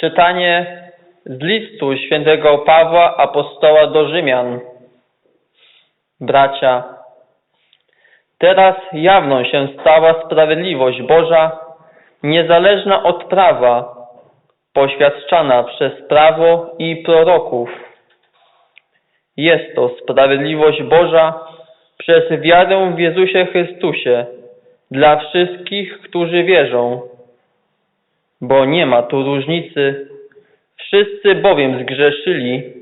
Czytanie z listu świętego Pawła apostoła do Rzymian. Bracia, teraz jawną się stała sprawiedliwość Boża, niezależna od prawa, poświadczana przez prawo i proroków. Jest to sprawiedliwość Boża przez wiarę w Jezusie Chrystusie dla wszystkich, którzy wierzą, bo nie ma tu różnicy. Wszyscy bowiem zgrzeszyli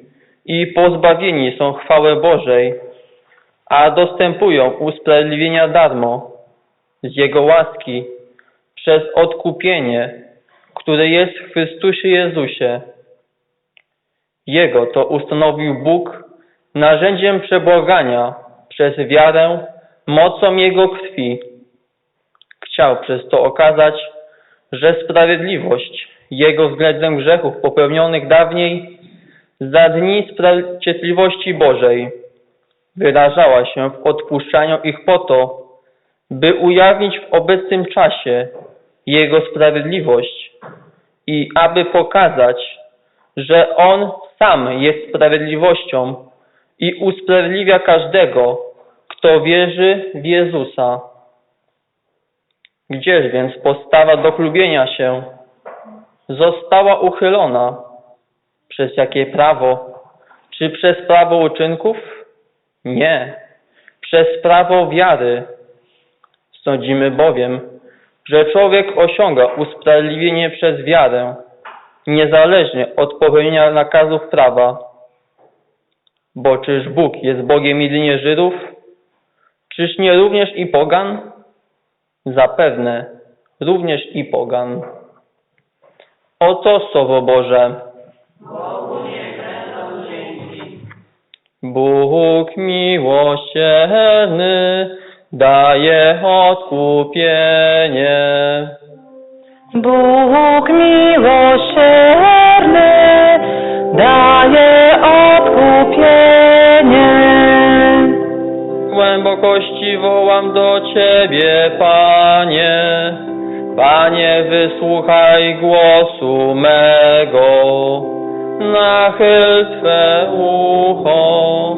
i pozbawieni są chwały Bożej, a dostępują usprawiedliwienia darmo z Jego łaski przez odkupienie, które jest w Chrystusie Jezusie. Jego to ustanowił Bóg narzędziem przebłagania przez wiarę mocą Jego krwi. Chciał przez to okazać, że sprawiedliwość Jego względem grzechów popełnionych dawniej za dni sprawiedliwości Bożej wyrażała się w odpuszczaniu ich po to, by ujawnić w obecnym czasie Jego sprawiedliwość i aby pokazać, że On sam jest sprawiedliwością i usprawiedliwia każdego, kto wierzy w Jezusa. Gdzież więc postawa do chlubienia się została uchylona? Przez jakie prawo? Czy przez prawo uczynków? Nie, przez prawo wiary. Sądzimy bowiem, że człowiek osiąga usprawiedliwienie przez wiarę, niezależnie od popełnienia nakazów prawa. Bo czyż Bóg jest Bogiem jedynie Żydów? Czyż nie również i pogan? Zapewne, również i pogan. Oto Słowo Boże. Bóg miłosierny daje odkupienie. Bóg miłosierny daje odkupienie. Głębokości wołam do Ciebie, Panie. Panie, wysłuchaj głosu mego. Nachyl Twe ucho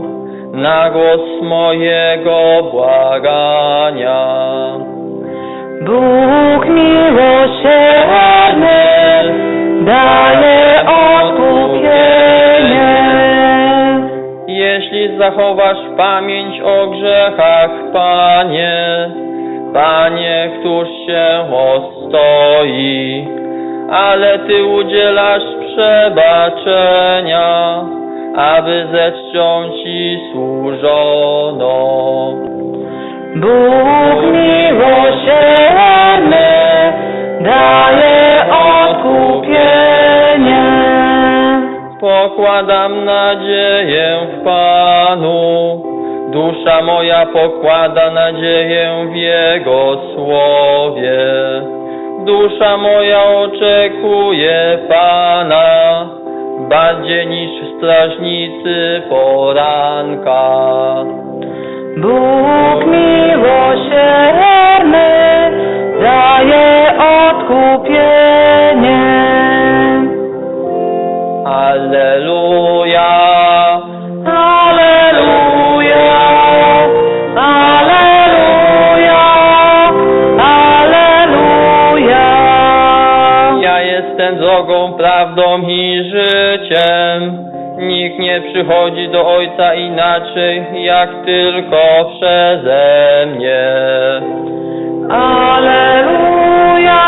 na głos mojego błagania. Bóg miłosierny daje odkupienie. Jeśli zachowasz pamięć o grzechach, Panie, Panie, któż się ostoi, ale Ty udzielasz przebaczenia, aby ze czcią Ci służono. Bóg miłosierny daje odkupienie. Pokładam nadzieję w Panu, dusza moja pokłada nadzieję w Jego słowie. Dusza moja oczekuje Pana, bardziej niż strażnicy poranka. Bóg miłosierny daje odkupienie. Alleluja, Aleluja, aleluja, aleluja. ja jestem drogą, prawdą i życiem. Nikt nie przychodzi do Ojca inaczej, jak tylko przeze mnie. Aleluja,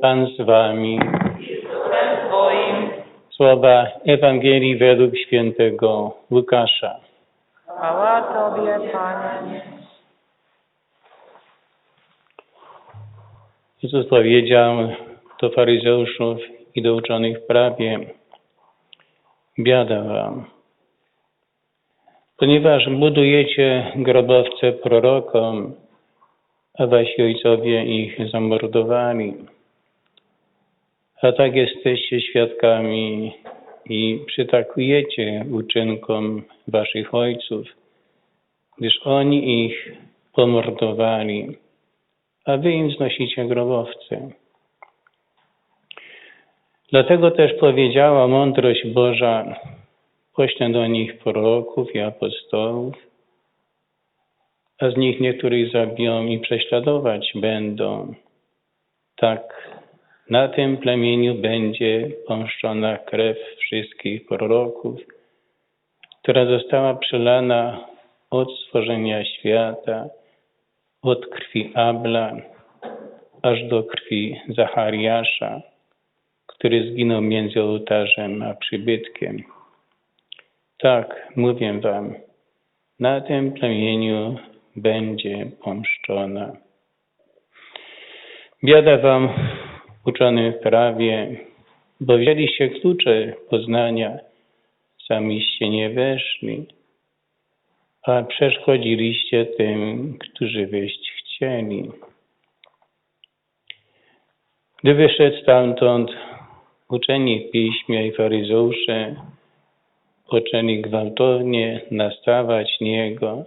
Pan z wami. Słowa Ewangelii według świętego Łukasza. Chwała Tobie, Panie. Jezus powiedział do faryzeuszów i do uczonych w prawie, biada wam, ponieważ budujecie grobowce prorokom, a wasi ojcowie ich zamordowali. A tak jesteście świadkami i przytakujecie uczynkom waszych ojców, gdyż oni ich pomordowali, a wy im znosicie grobowce. Dlatego też powiedziała mądrość Boża, poślę do nich proroków i apostołów, a z nich niektórych zabiją i prześladować będą. Tak, na tym plemieniu będzie pomszczona krew wszystkich proroków, która została przelana od stworzenia świata, od krwi Abla, aż do krwi Zachariasza, który zginął między ołtarzem a przybytkiem. Tak, mówię wam, na tym plemieniu będzie pomszczona. Biada wam, uczonym w prawie, bo wzięliście klucze poznania, samiście nie weszli, a przeszkodziliście tym, którzy wejść chcieli. Gdy wyszedł stamtąd, uczeni w piśmie i faryzeusze poczęli gwałtownie nastawać Niego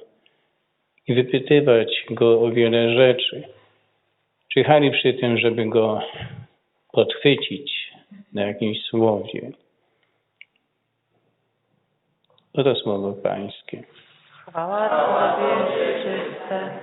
i wypytywać Go o wiele rzeczy. Czyhali przy tym, żeby Go podchwycić na jakimś słowie. Oto słowo Pańskie. Chwała Tobie, czyste.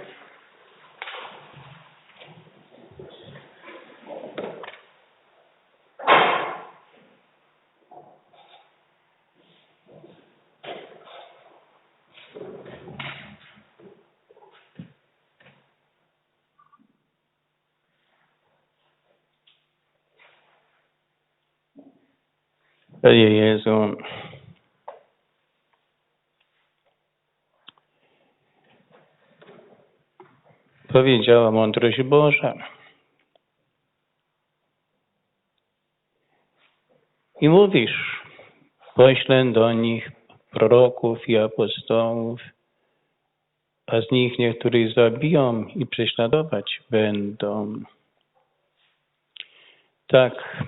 Panie Jezu, powiedziała mądrość Boża. I mówisz, poślę do nich proroków i apostołów, a z nich niektórych zabiją i prześladować będą. Tak,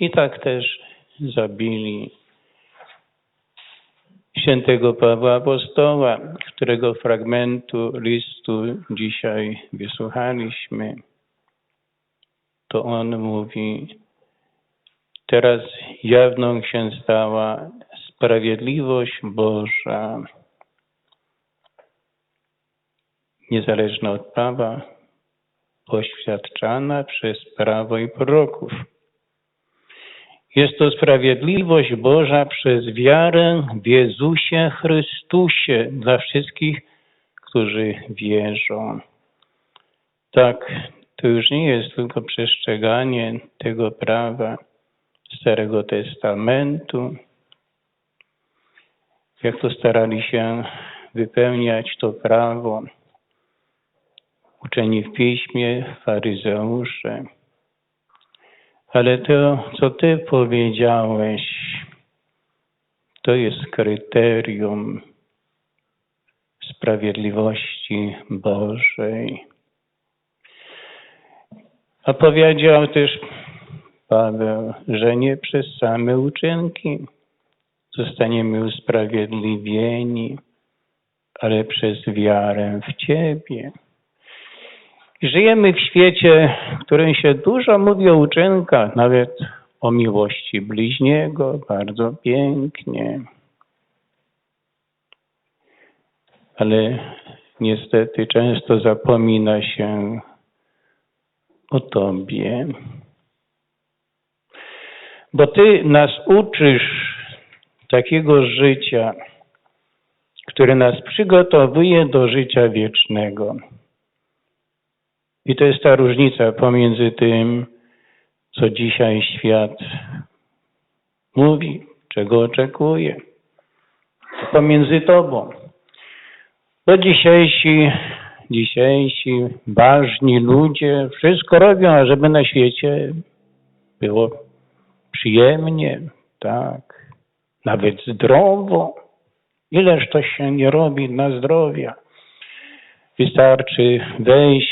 i tak też zabili świętego Pawła Apostoła, którego fragmentu listu dzisiaj wysłuchaliśmy. To on mówi, teraz jawną się stała sprawiedliwość Boża, niezależna od prawa, poświadczana przez prawo i proroków. Jest to sprawiedliwość Boża przez wiarę w Jezusie Chrystusie dla wszystkich, którzy wierzą. Tak, to już nie jest tylko przestrzeganie tego prawa Starego Testamentu, jak to starali się wypełniać to prawo uczeni w piśmie, faryzeusze. Ale to, co Ty powiedziałeś, to jest kryterium sprawiedliwości Bożej. A powiedział też Paweł, że nie przez same uczynki zostaniemy usprawiedliwieni, ale przez wiarę w Ciebie. Żyjemy w świecie, w którym się dużo mówi o uczynkach, nawet o miłości bliźniego, bardzo pięknie. Ale niestety często zapomina się o Tobie. Bo Ty nas uczysz takiego życia, które nas przygotowuje do życia wiecznego. I to jest ta różnica pomiędzy tym, co dzisiaj świat mówi, czego oczekuje, pomiędzy Tobą. Bo dzisiejsi, dzisiejsi ważni ludzie wszystko robią, ażeby na świecie było przyjemnie, tak, nawet zdrowo. Ileż to się nie robi dla zdrowia. Wystarczy wejść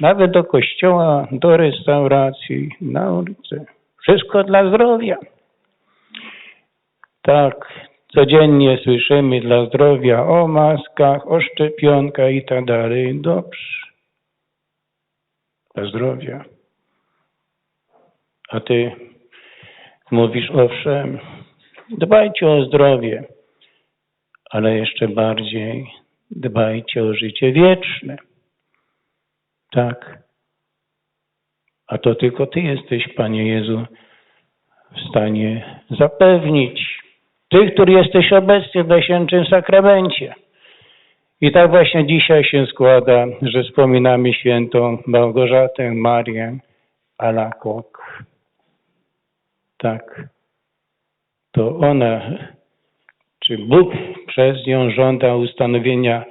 nawet do kościoła, do restauracji, na ulicę. Wszystko dla zdrowia. Tak, codziennie słyszymy dla zdrowia o maskach, o szczepionkach i tak dalej. Dobrze. Dla zdrowia. A ty mówisz, owszem, dbajcie o zdrowie, ale jeszcze bardziej dbajcie o życie wieczne. Tak. A to tylko Ty jesteś, Panie Jezu, w stanie zapewnić tych, który jesteś obecny w Najświętszym Sakramencie. I tak właśnie dzisiaj się składa, że wspominamy świętą Małgorzatę Marię Alakok. Tak. To ona, czy Bóg przez nią żąda ustanowienia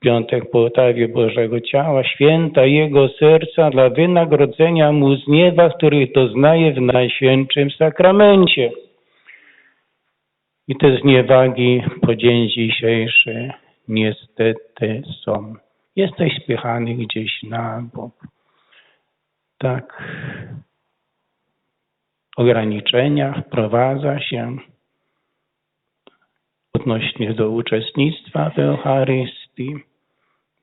piątek po otawie Bożego Ciała, święta Jego serca dla wynagrodzenia Mu zniewa, których doznaje w Najświętszym Sakramencie. I te zniewagi po dzień dzisiejszy niestety są. Jesteś spychany gdzieś na bok. Tak. Ograniczenia wprowadza się odnośnie do uczestnictwa w Eucharystii.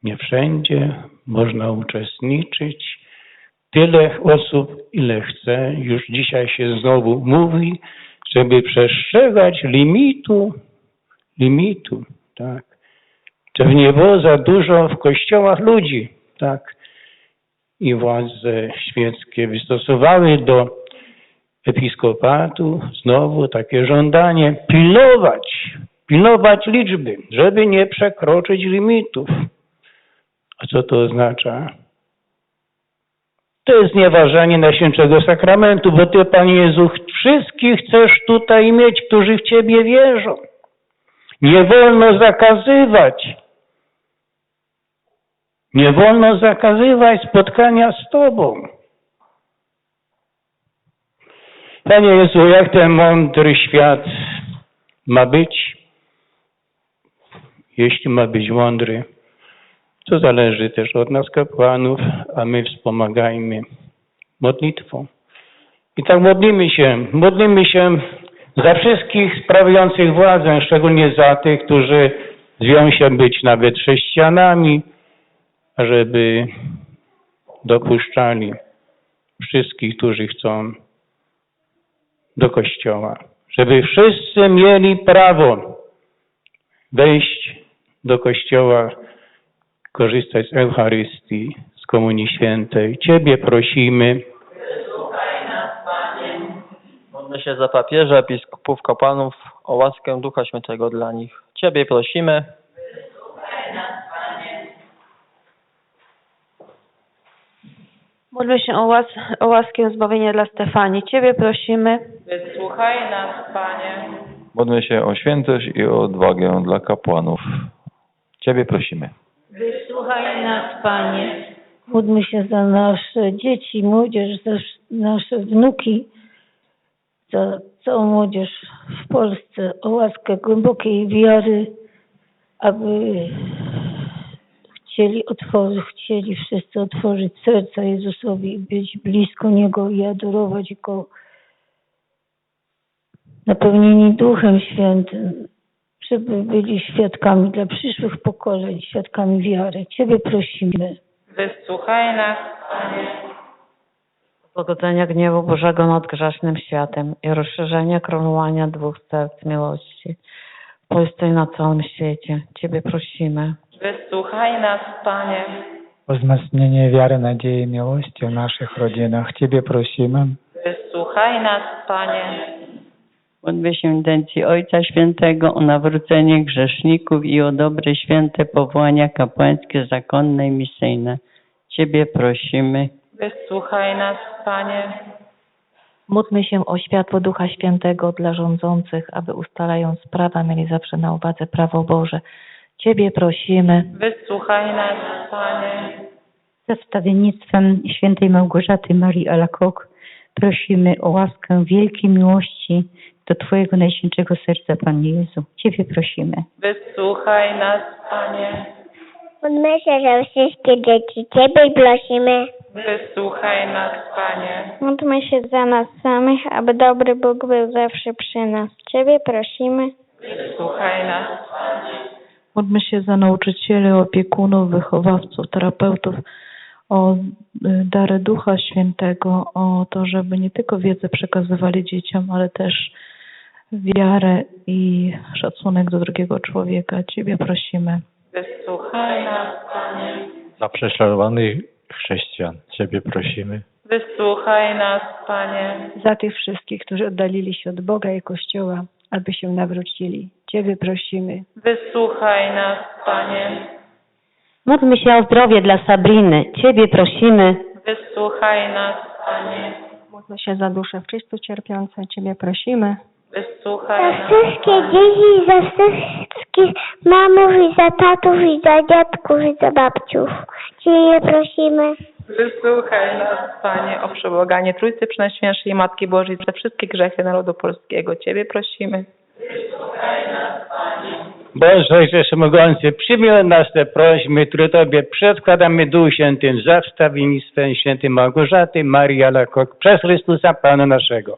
Nie wszędzie można uczestniczyć. Tyle osób, ile chce. Już dzisiaj się znowu mówi, żeby przestrzegać limitu, limitu, tak. Żeby nie było za dużo w kościołach ludzi, tak. I władze świeckie wystosowały do episkopatu znowu takie żądanie pilnować, pilnować liczby, żeby nie przekroczyć limitów. A co to oznacza? To jest znieważanie Najświętszego Sakramentu, bo Ty, Panie Jezu, wszystkich chcesz tutaj mieć, którzy w Ciebie wierzą. Nie wolno zakazywać. Nie wolno zakazywać spotkania z Tobą. Panie Jezu, jak ten mądry świat ma być? Jeśli ma być mądry, to zależy też od nas kapłanów, a my wspomagajmy modlitwą. I tak modlimy się, modlimy się za wszystkich sprawujących władzę, szczególnie za tych, którzy zwią się być nawet chrześcijanami, żeby dopuszczali wszystkich, którzy chcą do kościoła, żeby wszyscy mieli prawo wejść do kościoła, korzystać z Eucharystii, z Komunii Świętej. Ciebie prosimy, Módlmy się za papieża, biskupów, kapłanów o łaskę Ducha Świętego dla nich. Ciebie prosimy. Módlmy się o, łas o łaskę zbawienia dla Stefanii. Ciebie prosimy. Wysłuchaj nas, Panie. Módlmy się o świętość i o odwagę dla kapłanów. Ciebie prosimy. Wysłuchaj nas, Panie. Módlmy się za nasze dzieci, młodzież, za sz- nasze wnuki, za całą młodzież w Polsce, o łaskę głębokiej wiary, aby chcieli otworzyć, chcieli wszyscy otworzyć serca Jezusowi być blisko Niego i adorować Go. Napełnieni Duchem Świętym, żeby byli świadkami dla przyszłych pokoleń, świadkami wiary. Ciebie prosimy. Wysłuchaj nas, Panie. Pogodzenia gniewu Bożego nad grzesznym światem i rozszerzenia koronowania dwóch serc miłości w Polsce i na całym świecie. Ciebie prosimy. Wysłuchaj nas, Panie. o wzmocnienie wiary, nadziei i miłości w naszych rodzinach. Ciebie prosimy. Wysłuchaj nas, Panie. Módlmy się intencji Ojca Świętego o nawrócenie grzeszników i o dobre święte powołania kapłańskie, zakonne i misyjne. Ciebie prosimy. Wysłuchaj nas, Panie. Módlmy się o światło Ducha Świętego dla rządzących, aby ustalając prawa mieli zawsze na uwadze prawo Boże. Ciebie prosimy. Wysłuchaj nas, Panie. Za wstawiennictwem świętej Małgorzaty Marii Alakok prosimy o łaskę wielkiej miłości do Twojego Najświętszego Serca, Panie Jezu. Ciebie prosimy. Wysłuchaj nas, Panie. Módlmy się za wszystkie dzieci. Ciebie prosimy. Wysłuchaj nas, Panie. Módlmy się za nas samych, aby dobry Bóg był zawsze przy nas. Ciebie prosimy. Wysłuchaj nas, Módlmy się za nauczycieli, opiekunów, wychowawców, terapeutów, o y, dary Ducha Świętego, o to, żeby nie tylko wiedzę przekazywali dzieciom, ale też wiarę i szacunek do drugiego człowieka. Ciebie prosimy. Wysłuchaj nas, Panie. Za prześladowanych chrześcijan Ciebie prosimy. Wysłuchaj nas, Panie. Za tych wszystkich, którzy oddalili się od Boga i Kościoła, aby się nawrócili. Ciebie prosimy. Wysłuchaj nas, Panie. Módlmy się o zdrowie dla Sabriny. Ciebie prosimy. Wysłuchaj nas, Panie. Módlmy się za dusze w Chrystu cierpiące. Ciebie prosimy. Wysłuchaj Za nas, wszystkie dzieci, za wszystkich mamów i za tatów i za dziadków i za babciów. Ciebie prosimy. Wysłuchaj nas, Panie, o przebłaganie Trójcy Przenajświętszej Matki Bożej za wszystkie grzechy narodu polskiego. Ciebie prosimy. Boże Ojcze Wszechmogący, przyjmij od nas te prośby, które Tobie przedkładamy Duchu Świętym za wstawiennictwem świętej Małgorzaty Marii Alakok przez Chrystusa Pana naszego.